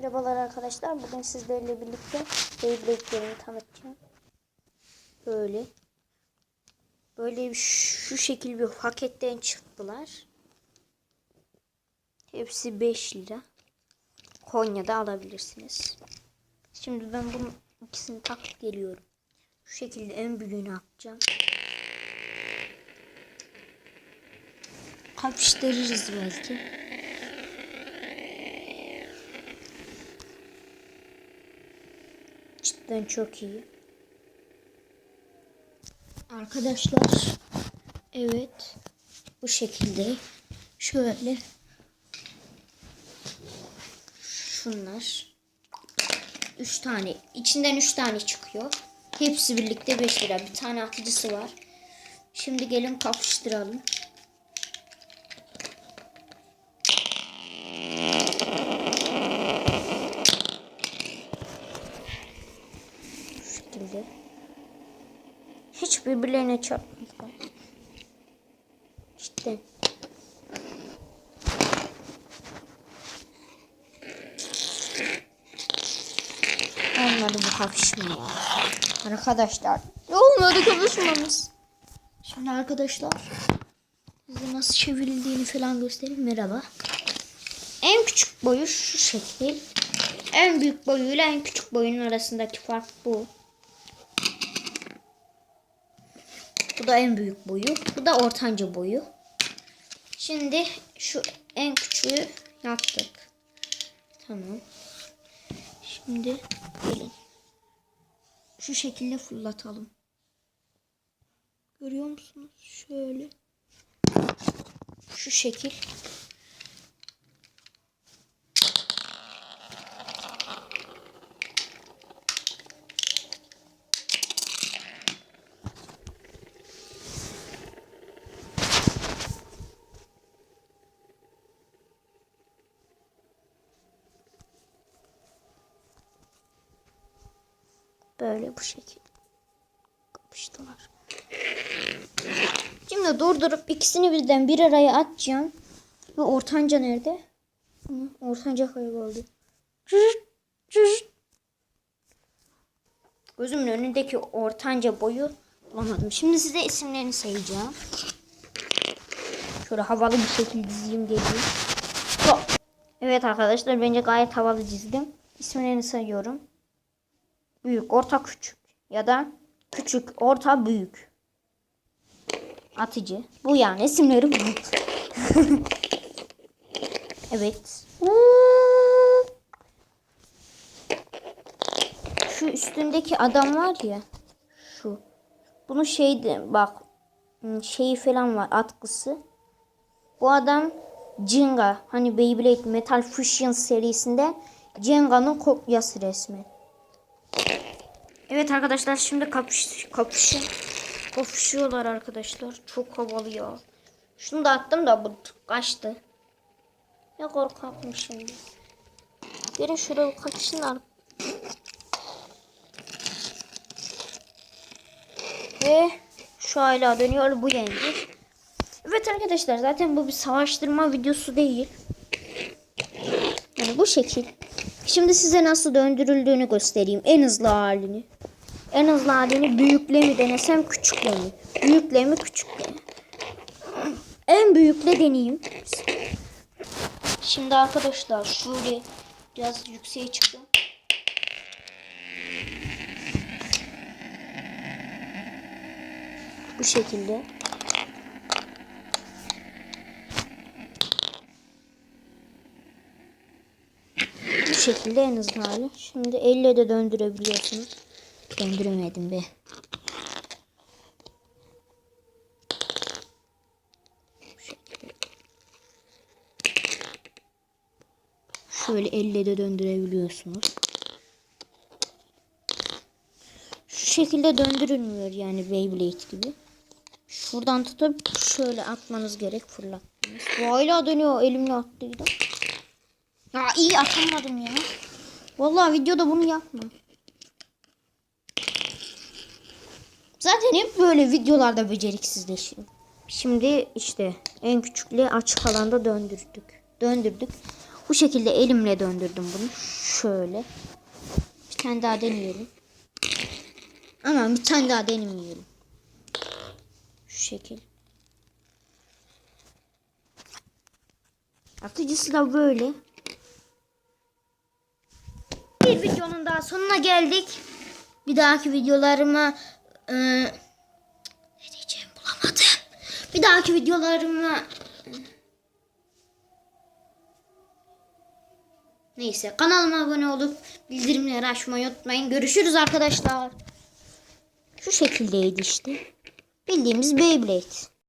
Merhabalar arkadaşlar. Bugün sizlerle birlikte Beyblade'lerimi tanıtacağım. Böyle. Böyle bir- şu şekil bir paketten çıktılar. Hepsi 5 lira. Konya'da alabilirsiniz. Şimdi ben bunun ikisini takıp geliyorum. Şu şekilde en büyüğünü atacağım. Kapıştırırız belki. Cidden çok iyi. Arkadaşlar evet bu şekilde şöyle şunlar 3 tane içinden 3 tane çıkıyor. Hepsi birlikte 5 lira. Bir tane atıcısı var. Şimdi gelin kapıştıralım. Şu şekilde. Hiç birbirlerine çarpmadılar. Cidden. Olmadı bu kapışma ya. Arkadaşlar. Olmadı kapışmamız. Şimdi arkadaşlar. Size nasıl çevrildiğini falan göstereyim. Merhaba. En küçük boyu şu şekil. En büyük boyuyla en küçük boyunun arasındaki fark bu. Bu da en büyük boyu. Bu da ortanca boyu. Şimdi şu en küçüğü yaptık. Tamam. Şimdi gelin. Şu şekilde fırlatalım. Görüyor musunuz? Şöyle. Şu şekil. Böyle bu şekil. Kapıştılar. Şimdi durdurup ikisini birden bir araya atacağım. Ve ortanca nerede? Ortanca kayboldu. Gözümün önündeki ortanca boyu bulamadım. Şimdi size isimlerini sayacağım. Şöyle havalı bir şekilde dizeyim. Hop. Evet arkadaşlar bence gayet havalı çizdim. İsimlerini sayıyorum. Büyük, orta, küçük ya da küçük, orta, büyük. Atıcı. Bu yani isimleri bu. evet. Şu üstündeki adam var ya. Şu. Bunun şeydi bak şeyi falan var atkısı. Bu adam Jenga hani Beyblade Metal Fusion serisinde Jenga'nın kopyası resmen. Evet arkadaşlar şimdi kapış kapışın. Kapışıyorlar arkadaşlar. Çok havalı ya. Şunu da attım da bu kaçtı. Ne korkakmış şimdi. Gelin şuraya kaçsınlar. Ve şu hala dönüyor bu yendi. Evet arkadaşlar zaten bu bir savaştırma videosu değil. Yani bu şekil. Şimdi size nasıl döndürüldüğünü göstereyim. En hızlı halini. En hızlı halini büyükle mi denesem küçükle mi? Büyükle mi küçükle mi? En büyükle deneyeyim. Şimdi arkadaşlar şöyle biraz yükseğe çıktım. Bu şekilde. Şekilde en hızlı hali. Şimdi elle de döndürebiliyorsunuz. Döndüremedim be. Şöyle elle de döndürebiliyorsunuz. Şu şekilde döndürülmüyor yani Beyblade gibi. Şuradan tutup şöyle atmanız gerek fırlattınız. Bu hala dönüyor elimle attıydım. Ya iyi atamadım ya. Vallahi videoda bunu yapma. Zaten hep böyle videolarda beceriksizleşiyor. Şimdi işte en küçükle açık alanda döndürdük. Döndürdük. Bu şekilde elimle döndürdüm bunu. Şöyle. Bir tane daha deneyelim. Ama bir tane daha denemeyelim. Şu şekil. Atıcısı da böyle. Bir videonun daha sonuna geldik. Bir dahaki videolarıma e, ne diyeceğim bulamadım. Bir dahaki videolarıma Neyse kanalıma abone olup bildirimleri açmayı unutmayın. Görüşürüz arkadaşlar. Şu şekildeydi işte. Bildiğimiz Beyblade.